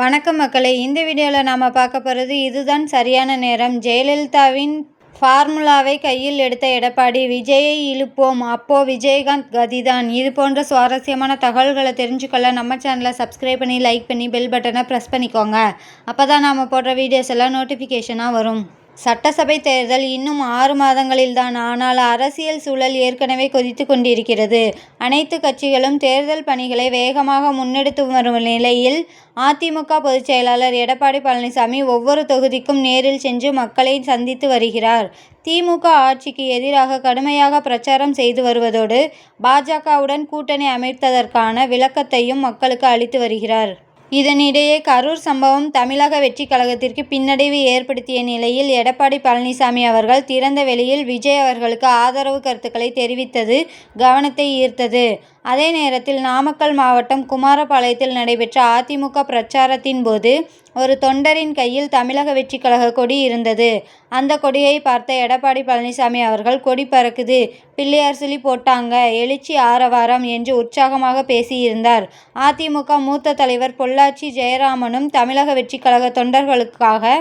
வணக்கம் மக்களே. இந்த வீடியோவில் நாம் பார்க்க போகிறது இதுதான் சரியான நேரம். ஜெயலலிதாவின் ஃபார்முலாவை கையில் எடுத்த எடப்பாடி விஜயை இழுப்போம். அப்போ விஜயகாந்த் கதிதான். இது போன்ற சுவாரஸ்யமான தகவல்களை தெரிஞ்சுக்கொள்ள நம்ம சேனலை சப்ஸ்கிரைப் பண்ணி லைக் பண்ணி பெல் பட்டனை ப்ரெஸ் பண்ணிக்கோங்க. அப்போ தான் நாம் போடுற வீடியோஸ் எல்லாம் நோட்டிஃபிகேஷனாக வரும். சட்டசபை தேர்தல் இன்னும் ஆறு மாதங்களில்தான். ஆனால் அரசியல் சூழல் ஏற்கனவே கொதித்து கொண்டிருக்கிறது. அனைத்து கட்சிகளும் தேர்தல் பணிகளை வேகமாக முன்னெடுத்து வரும் நிலையில் அதிமுக பொதுச்செயலாளர் எடப்பாடி பழனிசாமி ஒவ்வொரு தொகுதிக்கும் நேரில் சென்று மக்களை சந்தித்து வருகிறார். திமுக ஆட்சிக்கு எதிராக கடுமையாக பிரச்சாரம் செய்து வருவதோடு பாஜகவுடன் கூட்டணி அமைத்ததற்கான விளக்கத்தையும் மக்களுக்கு அளித்து வருகிறார். இதனிடையே கரூர் சம்பவம் தமிழக வெற்றிக் கழகத்திற்கு பின்னடைவு ஏற்படுத்திய நிலையில் எடப்பாடி பழனிசாமி அவர்கள் திறந்த வெளியில் விஜய் அவர்களுக்கு ஆதரவு கருத்துக்களை தெரிவித்தது கவனத்தை ஈர்த்தது. அதே நேரத்தில் நாமக்கல் மாவட்டம் குமாரபாளையத்தில் நடைபெற்ற அதிமுக பிரச்சாரத்தின் போது ஒரு தொண்டரின் கையில் தமிழக வெற்றி கழக கொடி இருந்தது. அந்த கொடியை பார்த்த எடப்பாடி பழனிசாமி அவர்கள் கொடி பறக்குது பிள்ளையார் சிலி போட்டாங்க எழுச்சி ஆரவாரம் என்று உற்சாகமாக பேசியிருந்தார். அதிமுக மூத்த தலைவர் பொள்ளாச்சி ஜெயராமனும் தமிழக வெற்றி கழக தொண்டர்களுக்காக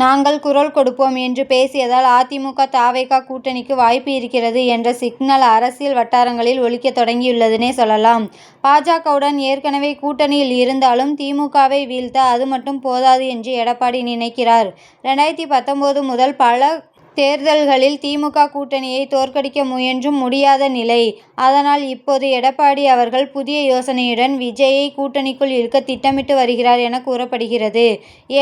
நாங்கள் குரல் கொடுப்போம் என்று பேசியதால் அதிமுக தாவேகா கூட்டணிக்கு வாய்ப்பு இருக்கிறது என்ற சிக்னல் அரசியல் வட்டாரங்களில் ஒலிக்க தொடங்கியுள்ளதுனே சொல்லலாம். பாஜகவுடன் ஏற்கனவே கூட்டணியில் இருந்தாலும் திமுகவை வீழ்த்த அது மட்டும் போதாது என்று எடப்பாடி நினைக்கிறார். ரெண்டாயிரத்தி பத்தொன்பது முதல் பல தேர்தல்களில் திமுக கூட்டணியை தோற்கடிக்க முயன்றும் முடியாத நிலை. அதனால் இப்போது எடப்பாடி அவர்கள் புதிய யோசனையுடன் விஜயை கூட்டணிக்குள் இழுக்க திட்டமிட்டு வருகிறார் என கூறப்படுகிறது.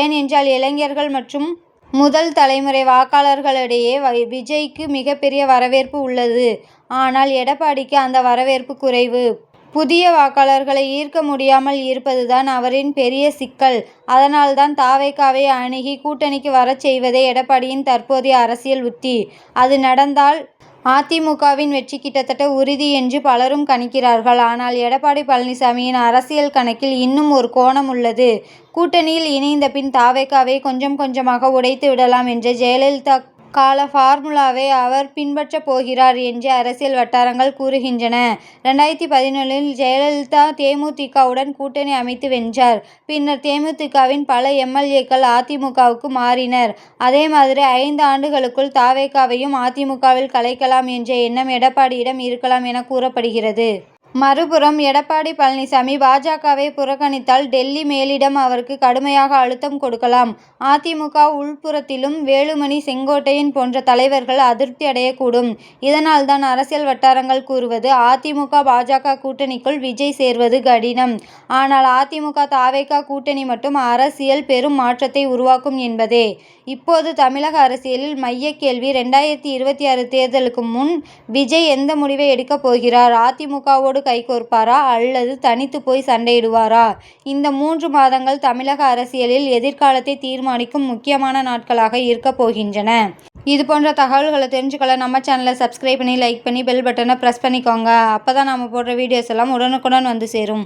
ஏனென்றால் இளைஞர்கள் மற்றும் முதல் தலைமுறை வாக்காளர்களிடையே விஜய்க்கு மிகப்பெரிய வரவேற்பு உள்ளது. ஆனால் எடப்பாடிக்கு அந்த வரவேற்பு குறைவு. புதிய வாக்காளர்களை ஈர்க்க முடியாமல் இருப்பதுதான் அவரின் பெரிய சிக்கல். அதனால்தான் தாவேகாவை அணுகி கூட்டணிக்கு வரச் செய்வதே எடப்பாடியின் தற்போதைய அரசியல் உத்தி. அது நடந்தால் அதிமுகவின் வெற்றி கிட்டத்தட்ட உறுதி என்று பலரும் கணிக்கிறார்கள். ஆனால் எடப்பாடி பழனிசாமியின் அரசியல் கணக்கில் இன்னும் ஒரு கோணம் உள்ளது. கூட்டணியில் இணைந்த பின் தாவேகாவை கொஞ்சம் கொஞ்சமாக உடைத்து விடலாம் என்று ஜெயலலிதா கால ஃபார்முலாவை அவர் பின்பற்றப் போகிறார் என்று அரசியல் வட்டாரங்கள் கூறுகின்றன. ரெண்டாயிரத்தி பதினேழில் ஜெயலலிதா தேமுதிகவுடன் கூட்டணி அமைத்து வென்றார். பின்னர் தேமுதிகவின் பல எம்எல்ஏக்கள் அதிமுகவுக்கு மாறினர். அதே மாதிரி ஐந்து ஆண்டுகளுக்குள் தாவேகாவையும் அதிமுகவில் கலைக்கலாம் என்ற எண்ணம் எடப்பாடியிடம் இருக்கலாம் என கூறப்படுகிறது. மறுபுறம் எடப்பாடி பழனிசாமி பாஜகவை புறக்கணித்தால் டெல்லி மேலிடம் அவருக்கு கடுமையாக அழுத்தம் கொடுக்கலாம். அதிமுக உள்புறத்திலும் வேலுமணி செங்கோட்டையன் போன்ற தலைவர்கள் அதிருப்தி அடையக்கூடும். இதனால்தான் அரசியல் வட்டாரங்கள் கூறுவது அதிமுக பாஜக கூட்டணிக்குள் விஜய் சேர்வது கடினம். ஆனால் அதிமுக தாவேகா கூட்டணி மட்டும் அரசியல் பெரும் மாற்றத்தை உருவாக்கும் என்பதே. இப்போது தமிழக அரசியலில் மையக் கேள்வி ரெண்டாயிரத்தி இருபத்தி ஆறு தேர்தலுக்கு முன் விஜய் எந்த முடிவை எடுக்கப் போகிறார் அதிமுகவோடு கைகோர்ப்பாரா அல்லது தனித்து போய் சண்டையிடுவாரா? இந்த மூன்று மாதங்கள் தமிழக அரசியலில் எதிர்காலத்தை தீர்மானிக்கும் முக்கியமான நாட்களாக இருக்கப் போகின்றன. இது போன்ற தகவல்களை தெரிஞ்சுக்கல நம்ம சேனலை சப்ஸ்கிரைப் பண்ணி லைக் பண்ணி பெல் பட்டனை ப்ரெஸ் பண்ணிக்கோங்க. அப்போ தான் நம்ம போடுற வீடியோஸ் எல்லாம் உடனுக்குடன் வந்து சேரும்.